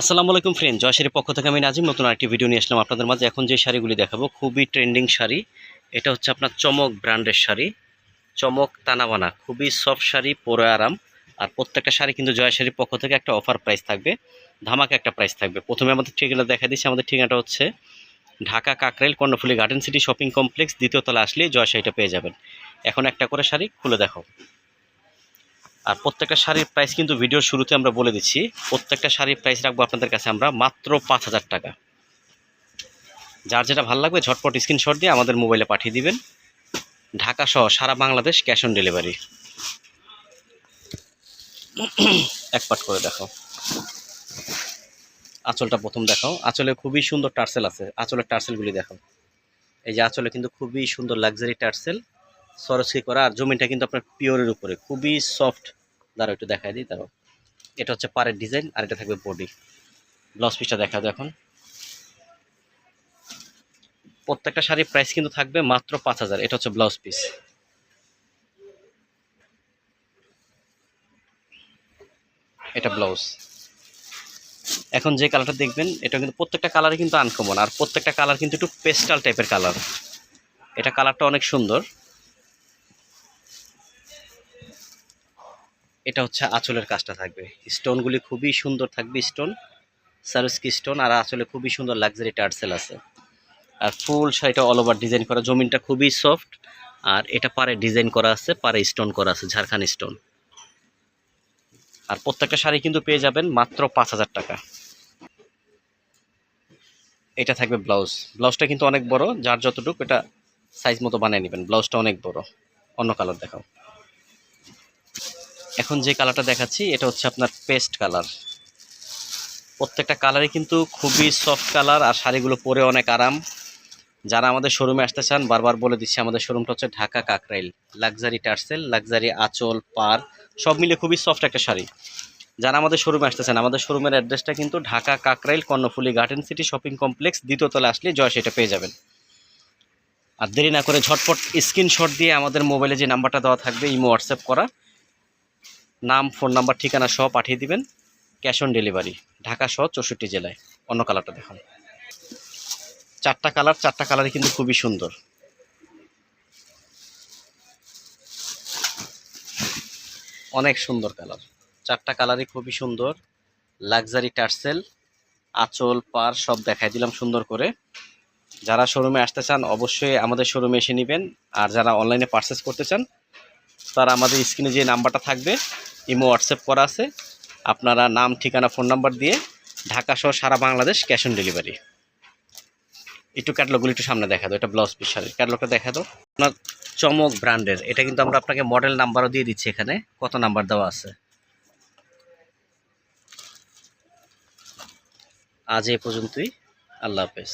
আসসালামু আলাইকুম ফ্রেন্ড জয়শাড়ির পক্ষ থেকে আমি নাজিম, নতুন আরেকটি ভিডিও নিয়ে আসলাম আপনাদের মাঝে। এখন যে শাড়িগুলি দেখাবো, খুবই ট্রেন্ডিং শাড়ি। এটা হচ্ছে আপনার চমক ব্র্যান্ডের শাড়ি। চমক তানাবানা, খুবই সফট শাড়ি, পরে আরাম। আর প্রত্যেকটা শাড়ি কিন্তু জয় শাড়ির পক্ষ থেকে একটা অফার প্রাইস থাকবে, ধামাকা একটা প্রাইস থাকবে। প্রথমে আমাদের ঠিকানা দেখা দিচ্ছি, আমাদের ঠিকানাটা হচ্ছে Dhaka Kakrail, Karnaphuli garden city shopping complex. দ্বিতীয় তলা আসলেই জয় শাড়িটা পেয়ে যাবেন। এখন একটা করে শাড়ি খুলে দেখো আর প্রত্যেকটা শাড়ির প্রাইস কিন্তু ভিডিওর শুরুতে আমরা বলে দিচ্ছি। প্রত্যেকটা শাড়ির প্রাইস রাখব আপনাদের কাছে আমরা মাত্র পাঁচ হাজার টাকা। যার যেটা ভালো লাগবে ঝটপট স্ক্রিনশট দিয়ে আমাদের মোবাইলে পাঠিয়ে দিবেন। ঢাকা সহ সারা বাংলাদেশ ক্যাশ অন ডেলিভারি এক পাট করে দেখো আঁচলটা প্রথম দেখাও। আঁচলে খুবই সুন্দর টার্সেল আছে। আঁচলের টার্সেলগুলি দেখাও। এই যে আঁচলে কিন্তু খুবই সুন্দর লাক্সারি টার্সেল। সরস্কি করা? আর জমিনটা কিন্তু আপনার পিওরের উপরে। খুবই সফট দাঁড়া একটু দেখাই দিই দাঁড়াও এটা হচ্ছে পাড়ের ডিজাইন আর এটা থাকবে বডি ব্লাউজ পিসটা দেখা দাও এখন। প্রত্যেকটা শাড়ির প্রাইস কিন্তু থাকবে মাত্র পাঁচ হাজার। এটা হচ্ছে ব্লাউজ পিস এটা ব্লাউজ এখন যে কালারটা দেখবেন, এটা কিন্তু প্রত্যেকটা কালারই কিন্তু আনকমন আর প্রত্যেকটা কালার কিন্তু একটু পেস্টাল টাইপের কালার এটা কালারটা অনেক সুন্দর। এটা হচ্ছে আঁচলের কাজটা থাকবে। স্টোনগুলি খুবই সুন্দর থাকবে, স্টোন, সারস্কি স্টোন, আর আঁচলে খুবই সুন্দর লাক্সারি টার্সেল আছে। আর ফুল শাড়িটা অল ওভার ডিজাইন করা, জমিনটা খুবই সফট আর এটা পারে ডিজাইন করা আছে পারে স্টোন করা আছে, ঝাড়খান স্টোন আর প্রত্যেকটা শাড়ি কিন্তু পেয়ে যাবেন মাত্র পাঁচ হাজার টাকা। এটা থাকবে ব্লাউজ ব্লাউজটা কিন্তু অনেক বড়, যার যতটুকু এটা সাইজ মতো বানিয়ে নেবেন। ব্লাউজটা অনেক বড়। অন্য কালার দেখাও। এখন যে কালারটা দেখাচ্ছি, এটা হচ্ছে আপনার পেস্ট কালার। প্রত্যেকটা কালারই কিন্তু খুবই সফট কালার আর শাড়িগুলো পরে অনেক আরাম। যারা আমাদের শোরুমে আসতে চান, বারবার বলে দিচ্ছি, আমাদের শোরুমটা হচ্ছে Dhaka Kakrail. Luxury tassel, luxury আঁচল, পার, সব মিলে খুবই সফট একটা শাড়ি। যারা আমাদের শোরুমে আসতে চান, আমাদের শোরুমের অ্যাড্রেসটা কিন্তু Dhaka Kakrail, Karnaphuli garden city shopping complex দ্বিতীয়তলা আসলে জয় সেটা পেয়ে যাবেন। আর দেরি না করে ঝটপট স্ক্রিনশট দিয়ে আমাদের মোবাইলে যে নাম্বারটা দেওয়া থাকবে, ইমো হোয়াটসঅ্যাপ করা। নাম ফোন নাম্বার ঠিকানা সহ পাঠিয়ে দিবেন। ক্যাশ অন ডেলিভারি ঢাকা সহ চৌষট্টি জেলায়। অন্য কালারটা দেখুন। চারটা কালার চারটা কালারই কিন্তু খুবই সুন্দর। অনেক সুন্দর কালার চারটা কালারই খুবই সুন্দর। লাক্সারি টার্সেল আঁচল পার সব দেখাই দিলাম সুন্দর করে। যারা শোরুমে আসতে চান, অবশ্যই আমাদের শোরুমে এসে নেবেন। আর যারা অনলাইনে পারচেস করতে চান, তারা আমাদের স্ক্রিনে যে নাম্বারটা থাকবে ইমো হোয়াটসঅ্যাপ করা আছে। আপনারা নাম, ঠিকানা, ফোন নাম্বার দিয়ে ঢাকা সহ সারা বাংলাদেশ ক্যাশ অন ডেলিভারি। একটু ক্যাটলগুলো একটু সামনে দেখা দাও, এটা ব্লাউজ পিস শাড়ির। ক্যাটলগটা দেখা দাও। আপনার চমক, ব্র্যান্ডের, এটা কিন্তু আমরা আপনাকে মডেল নাম্বারও দিয়ে দিচ্ছি এখানে, কত নাম্বার দেওয়া আছে। আজ এ পর্যন্তই, আল্লাহ হাফেজ।